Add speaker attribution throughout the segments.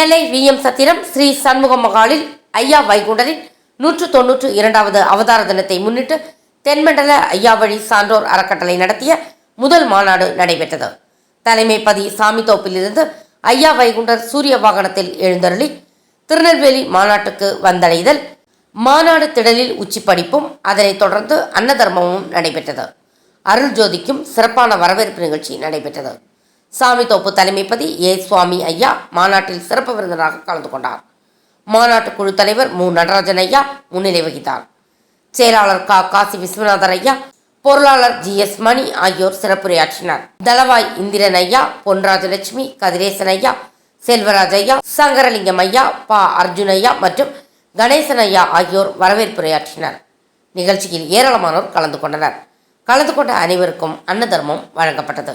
Speaker 1: நெல்லை VM Chathiram Sri Shanmuga மகாலில் ஐயா வைகுண்டரின் நூற்று தொன்னூற்று இரண்டாவது அவதார தினத்தை முன்னிட்டு தென்மண்டல ஐயாவழி சான்றோர் அறக்கட்டளை நடத்திய முதல் மாநாடு நடைபெற்றது. தலைமை பதி சாமித்தோப்பிலிருந்து ஐயா வைகுண்டர் சூரிய வாகனத்தில் எழுந்தருளி திருநெல்வேலி மாநாட்டுக்கு வந்தடைதல் மாநாடு திடலில் உச்சி படிப்பும் அதனைத் தொடர்ந்து அன்னதர்மமும் நடைபெற்றது. அருள் ஜோதிக்கும் சிறப்பான வரவேற்பு நிகழ்ச்சி நடைபெற்றது. சாமித்தோப்பு தலைமைப்பதி ஏ சுவாமி ஐயா மாநாட்டில் சிறப்பு விருந்தினராக கலந்து கொண்டார். மாநாட்டு குழு தலைவர் மு. நடராஜன் ஐயா முன்னிலை வகித்தார். செயலாளர் கா. காசி விஸ்வநாதர் ஐயா பொருளாளர் ஜி. எஸ். மணி ஆகியோர் சிறப்புரையாற்றினர். தளவாய் இந்திரன் ஐயா பொன்ராஜலட்சுமி கதிரேசன் ஐயா செல்வராஜ் ஐயா சங்கரலிங்கம் ஐயா பா. அர்ஜுன் ஐயா மற்றும் கணேசன் ஐயா ஆகியோர் வரவேற்புரையாற்றினர். நிகழ்ச்சியில் ஏராளமானோர் கலந்து கொண்டனர். கலந்து கொண்ட அனைவருக்கும் அன்னதர்மம் வழங்கப்பட்டது.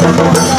Speaker 2: ஒரே உச்சி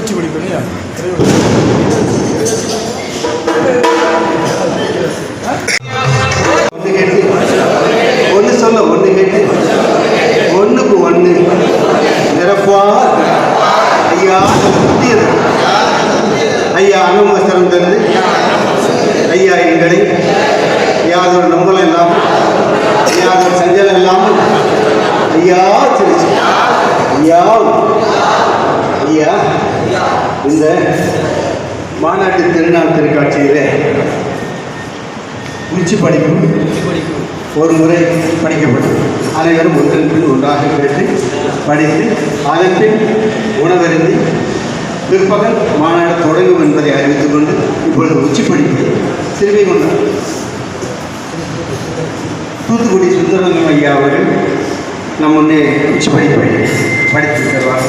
Speaker 2: வச்சு
Speaker 3: ஒன்று ஒன்று சொல்ல ஒன்று கேட்டு. ஒன்றுக்கு ஒன்று நிரப்பா ஐயா முத்தியது ஐயா அனும சிறந்தது ஐயா எங்களை. யாதொரு நம்பலம் இல்லாமல் யாதொரு செஞ்சல் இல்லாமல் ஐயா சிரிச்சு. ஐயா ஐயா. இந்த மாநாட்டு திருநாள் திருக்காட்சியிலே உச்சி படிப்பு ஒரு முறை படிக்கப்பட்டது அனைவரும் ஒன்றின் பின் ஒன்றாக கேட்டு படித்து அதன் பின் உணவருந்தி பிற்பகல் மாநாடு தொடங்கும் என்பதை அறிவித்துக் கொண்டு இப்பொழுது உச்சி படிப்பு சிறுமை கொண்டார். தூத்துக்குடி சுந்தரங்கம் ஐயா அவர்கள் நம்ம உச்சி படிப்பை படித்து தருவார்.